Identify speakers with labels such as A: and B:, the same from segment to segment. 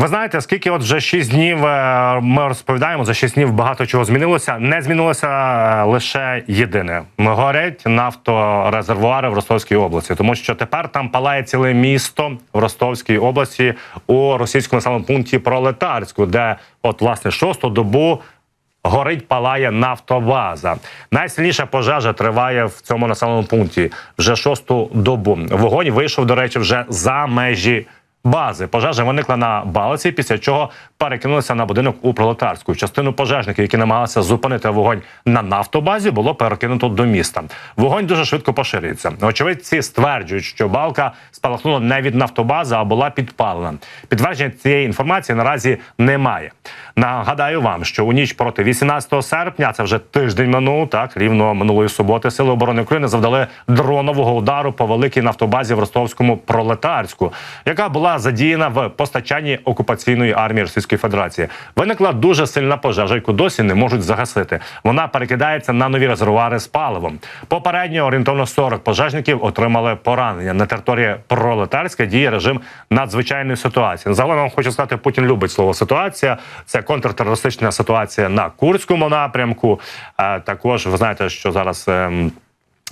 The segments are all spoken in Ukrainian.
A: Ви знаєте, скільки от вже 6 днів е, ми розповідаємо, за 6 днів багато чого змінилося. Не змінилося е, лише єдине. Горять нафторезервуари в Ростовській області, тому що тепер там палає ціле місто в Ростовській області у російському населеному пункті Пролетарську, де от власне шосту добу. Горить палає нафтобаза. Найсильніша пожежа триває в цьому населеному пункті вже шосту добу. Вогонь вийшов, до речі, вже за межі бази. Пожежа виникла на балиці, після чого перекинулася на будинок у Пролетарську. Частину пожежників, які намагалися зупинити вогонь на нафтобазі, було перекинуто до міста. Вогонь дуже швидко поширюється. Очевидці стверджують, що балка спалахнула не від нафтобази, а була підпалена. Підтвердження цієї інформації наразі немає. Нагадаю вам, що у ніч проти 18 серпня, це вже тиждень минув, так рівно минулої суботи, сили оборони України завдали дронового удару по великій нафтобазі в Ростовському пролетарську, яка була задіяна в постачанні окупаційної армії Російської Федерації. Виникла дуже сильна пожежа, яку досі не можуть загасити. Вона перекидається на нові резервуари з паливом. Попередньо орієнтовно 40 пожежників отримали поранення. На території пролетарська діє режим надзвичайної ситуації. Загалом хочу сказати, Путін любить слово ситуація. Це контртерористична ситуація на Курському напрямку. Е, Також ви знаєте, що зараз.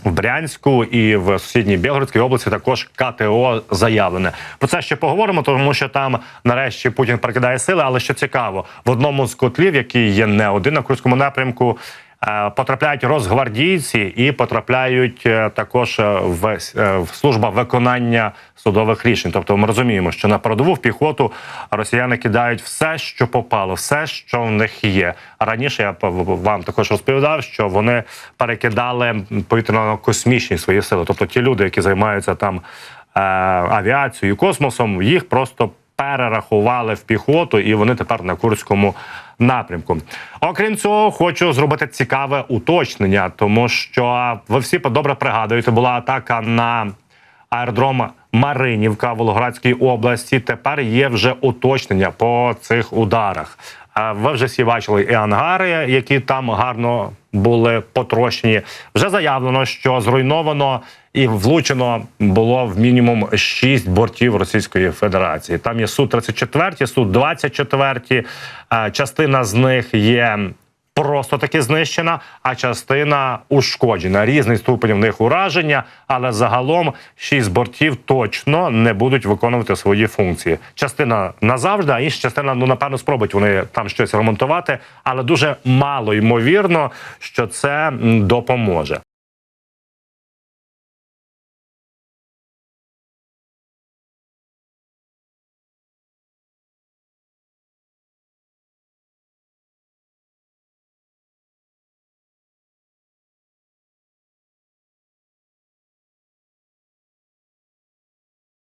A: В Брянську і в сусідній Білгородській області також КТО заявлене. Про це ще поговоримо, тому що там нарешті Путін перекидає сили. Але що цікаво, в одному з котлів, який є не один на Курському напрямку. Е, Потрапляють розгвардійці і потрапляють е, також е, в, в служба виконання судових рішень. Тобто, ми розуміємо, що на передову в піхоту росіяни кидають все, що попало, все, що в них є. Раніше я вам також розповідав, що вони перекидали повітряно-космічні свої сили. Тобто, ті люди, які займаються там авіацією, космосом, їх просто перерахували в піхоту, і вони тепер на Курському напрямку. Окрім цього, хочу зробити цікаве уточнення, тому що ви всі добре пригадуєте, була атака на аеродром Маринівка Волгоградській області. Тепер є вже уточнення по цих ударах. Ви вже всі бачили і ангари, які там гарно були потрощені. Вже заявлено, що зруйновано і влучено було в мінімум 6 бортів Російської Федерації. Там є су 34 су 24 Е, Частина з них є просто таки знищена, а частина ушкоджена. Різний ступень в них ураження, але загалом шість бортів точно не будуть виконувати свої функції. Частина назавжди, а інша частина, ну напевно, спробують вони там щось ремонтувати, але дуже мало ймовірно, що це допоможе.